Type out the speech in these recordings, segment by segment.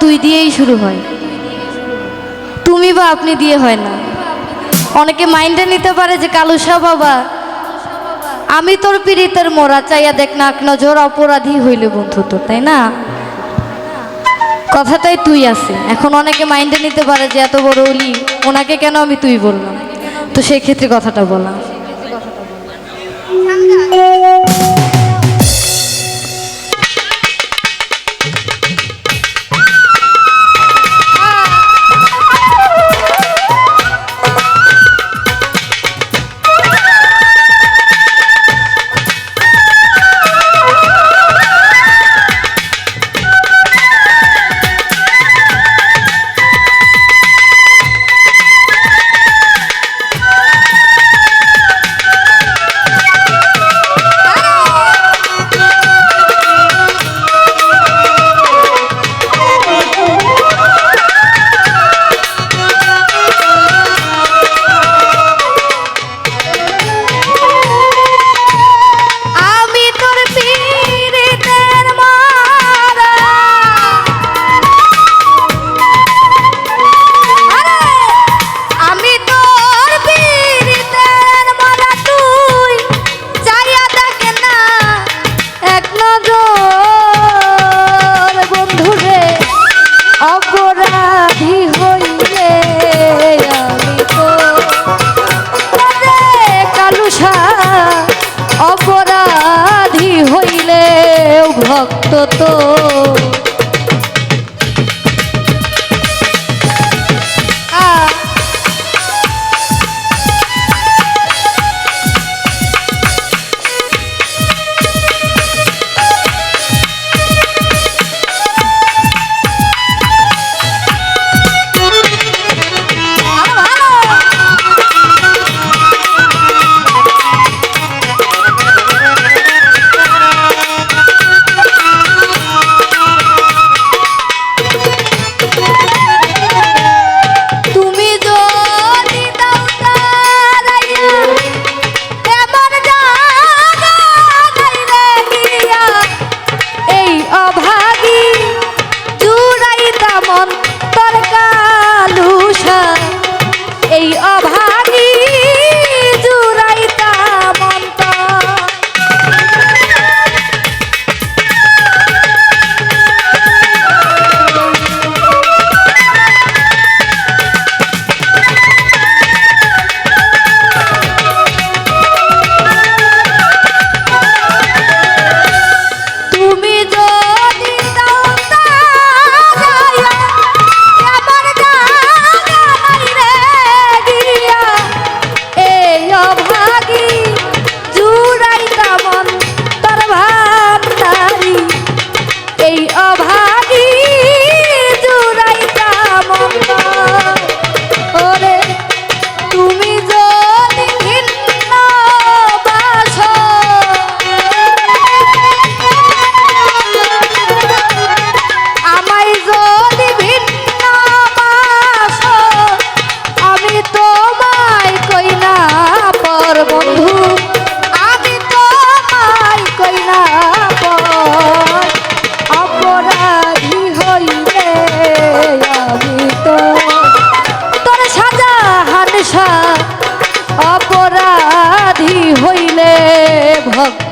তুই দিয়েই শুরু হয়। তুমি বা আপনি দিয়ে হয় না। অনেকে মাইন্ডে নিতে পারে যে কালুসা বাবা, আমি তোর পীড়িতের মোরা চাইয়া দেখ নাক নজর অপরাধী হইলে বন্ধু তো তাই না? কথাটাই তুই আছে এখন অনেকে মাইন্ডে নিতে পারে যে, এত বড় অলি, ওনাকে কেন আমি তুই বললাম? তো সেই ক্ষেত্রে কথাটা বলা। তো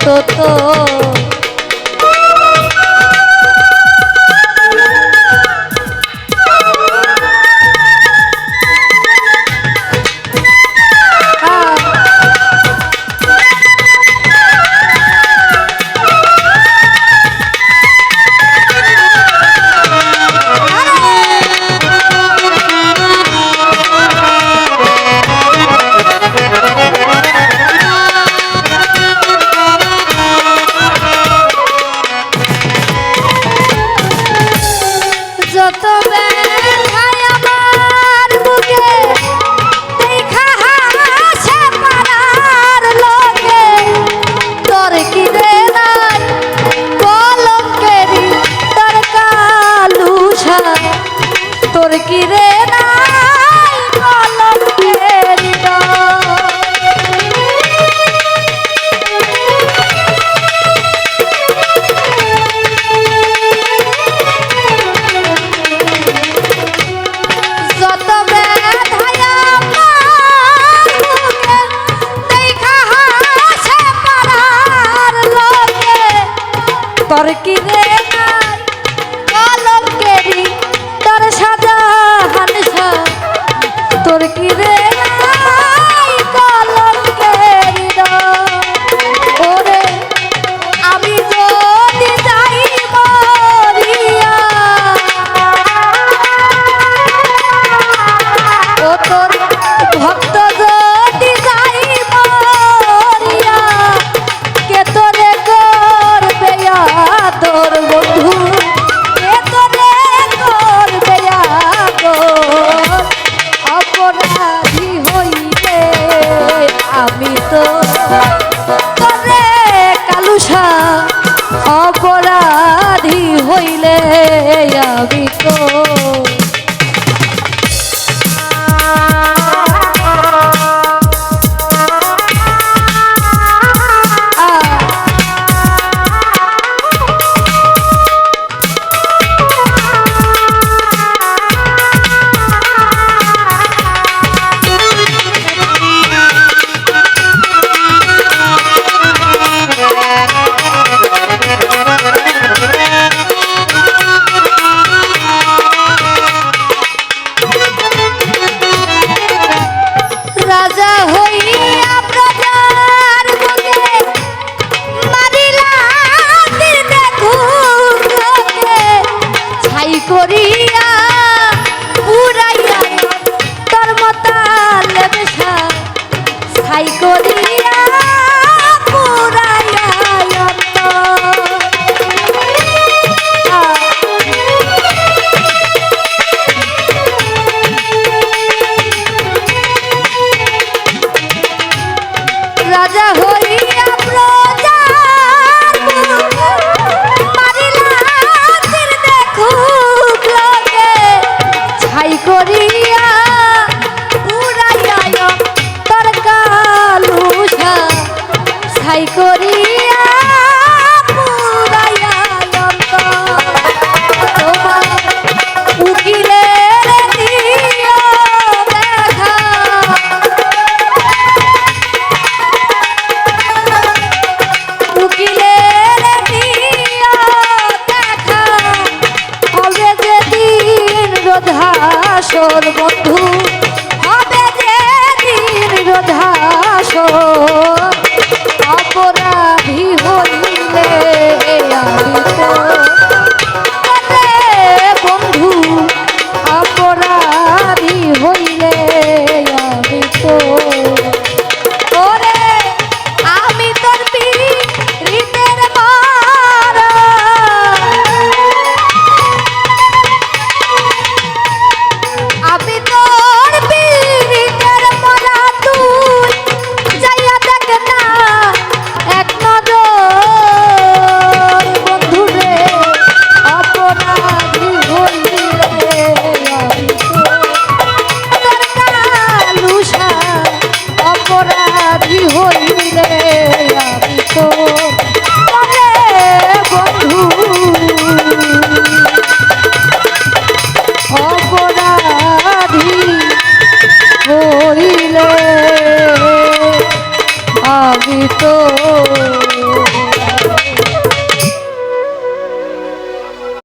তো tão তোর বন্ধু।